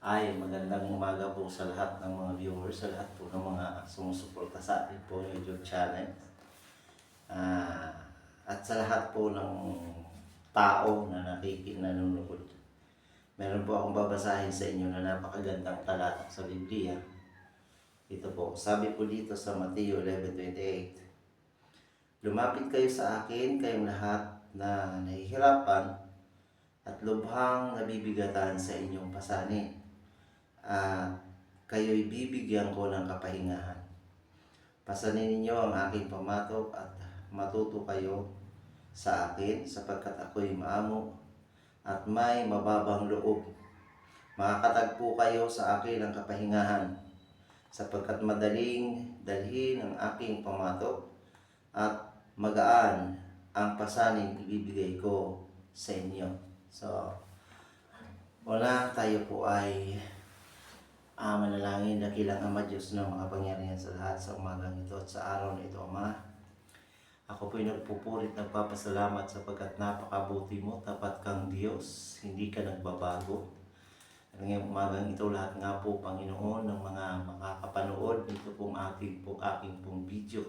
Ay, magandang umaga po sa lahat ng mga viewers, sa lahat po ng mga sumusuporta sa atin po YouTube channel. Ah, at sa lahat po ng tao na nakikita nanonood. Meron po akong babasahin sa inyo na napakagandang talata sa Biblia. Ito po, sabi po dito sa Mateo 11.28 Lumapit kayo sa akin, kayong lahat na nahihirapan at lubhang nabibigatan sa inyong pasanin. At kayo'y bibigyan ko ng kapahingahan. Pasanin ninyo ang aking pamatok at matuto kayo sa akin sapagkat ako'y maamo at may mababang loob. Makakatagpo kayo sa akin ng kapahingahan sapagkat madaling dalhin ang aking pamatok at magaan ang pasanin ibibigay ko sa inyo. So, wala tayo po ay ah, manalangin na kilang Ama Diyos na mga pangyarihan sa lahat sa umagang ito at sa araw na ito, Ama. Ako po'y nagpupurit, nagpapasalamat sapagkat napakabuti mo, tapat kang Diyos, hindi ka nagbabago. At ngayong umagang ito, lahat nga po, Panginoon, ng mga makakapanood nito pong ating po, aking pong video.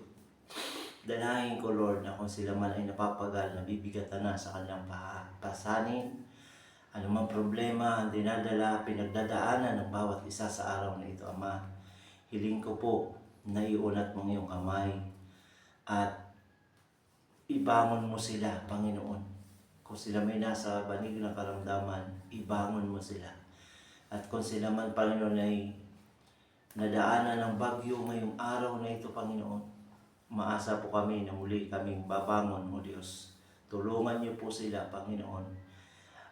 Dalahin ko, Lord, na kung sila man ay napapagal, nabibigatan na sa kanilang pa- pasanin, anumang problema, ang dinadala, pinagdadaanan ng bawat isa sa araw na ito, Ama. Hiling ko po na iunat mong iyong kamay at ibangon mo sila, Panginoon. Kung sila may nasa banig ng karamdaman, ibangon mo sila. At kung sila man, Panginoon, ay nadaanan ng bagyo ngayong araw na ito, Panginoon, maasa po kami na muli kaming babangon, O Diyos. Tulungan niyo po sila, Panginoon,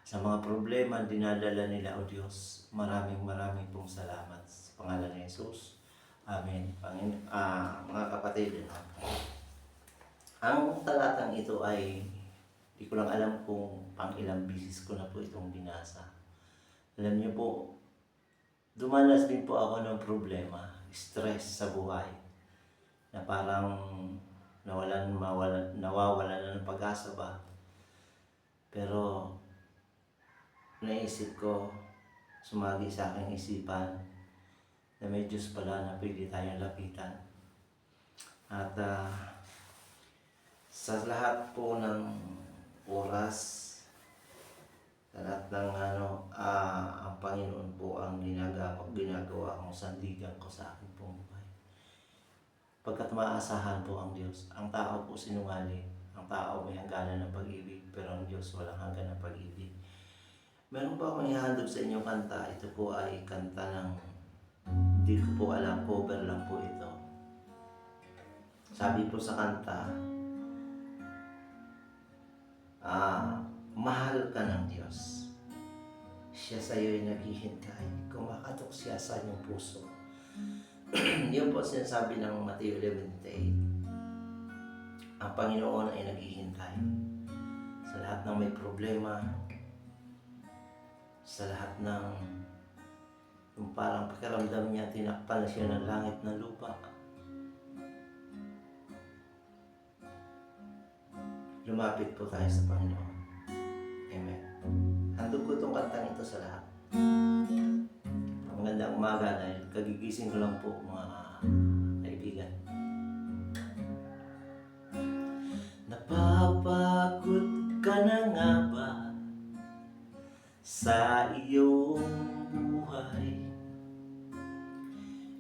sa mga problema dinadala nila, O Diyos. Maraming maraming pong salamat. Sa pangalan ni Jesus. Amen. Pangin ah, mga kapatid, ano, ang talatang ito ay di ko lang alam kung pang ilang bisis ko na po itong binasa. Alam niyo po, dumanas din po ako ng problema, stress sa buhay, na parang nawalan, mawalan, nawawala na ng pag-asa ba. Pero naisip ko, sumagi sa aking isipan, na may Diyos pala na pwede tayong lapitan. At ah, sa lahat po ng oras, sa lahat ng ano, ah, ang Panginoon po ang ginagawa, ginagawa kong sandigan ko sa aking pong buhay. Pagkat maaasahan po ang Diyos, ang tao po sinungaling, ang tao may hangganan ng pag-ibig, pero ang Diyos walang hanggan ng pag-ibig. Meron pa akong ihandog sa inyong kanta, ito po ay kanta ng, hindi ko po alam, cover lang po ito. Sabi po sa kanta, Ah, mahal ka ng Diyos. Siya sa iyo ay naghihintay. Kumakatok siya sa iyong puso. Yun po sinasabi ng Matthew 11.8. Ang Panginoon ay naghihintay sa lahat ng may problema, sa lahat ng yung parang pakiramdam niya, tinakpan na siya ng langit na lupa. lumapit po tayo sa Panginoon. Amen. Handog ko itong kantang ito sa lahat. Magandang umaga dahil kagigising ko lang po mga kaibigan. Sa iyong buhay?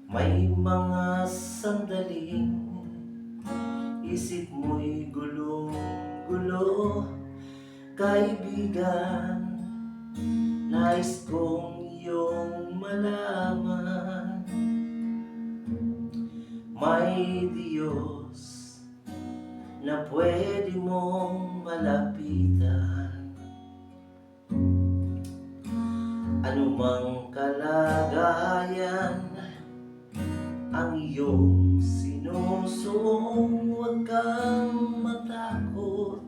May mga sandaling isip mo'y gulong-gulo. Kaibigan, nais kong iyong malaman. May Diyos na pwede mong malapitan Anumang kalagayan ang iyong sinusong huwag kang matakot.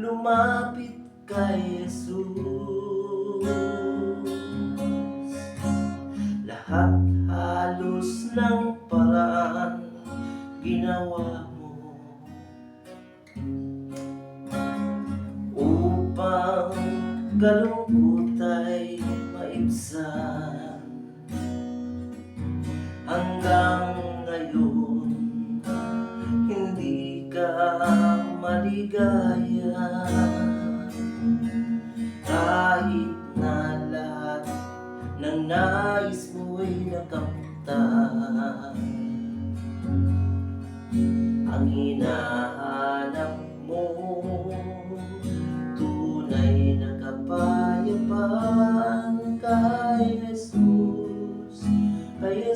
Lumapit kay Jesus. Lahat halos ng paraan ginawa mo upang kalungkot minsan Hanggang ngayon Hindi ka maligaya. Kahit na lahat ng nais mo'y nakamtan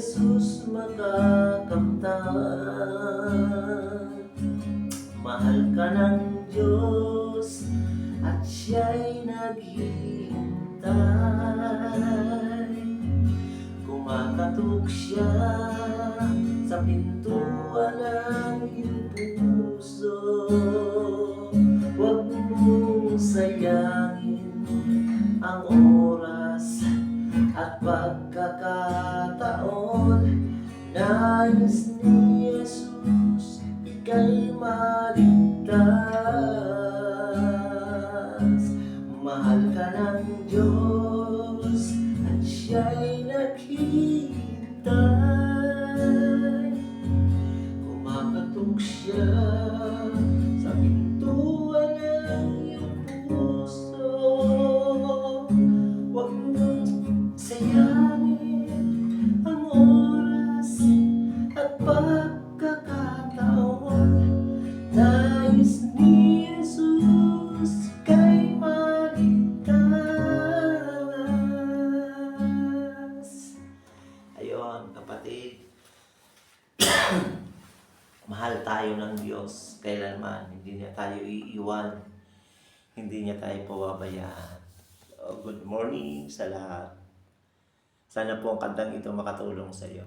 Jesus makakamtan Mahal ka ng Diyos At siya'y naghihintay. Kumakatok siya Sa pintuan ng iyong puso Huwag mong sayangin Ang oras at pagkakataon Nais ni Jesus ika'y maligtas. Mahal ka ng Diyos at siya'y Mahal tayo ng Diyos kailanman. Hindi niya tayo iiwan. Hindi niya tayo pababayaan. So, good morning sa lahat. Sana po ang kantang ito makatulong sa iyo.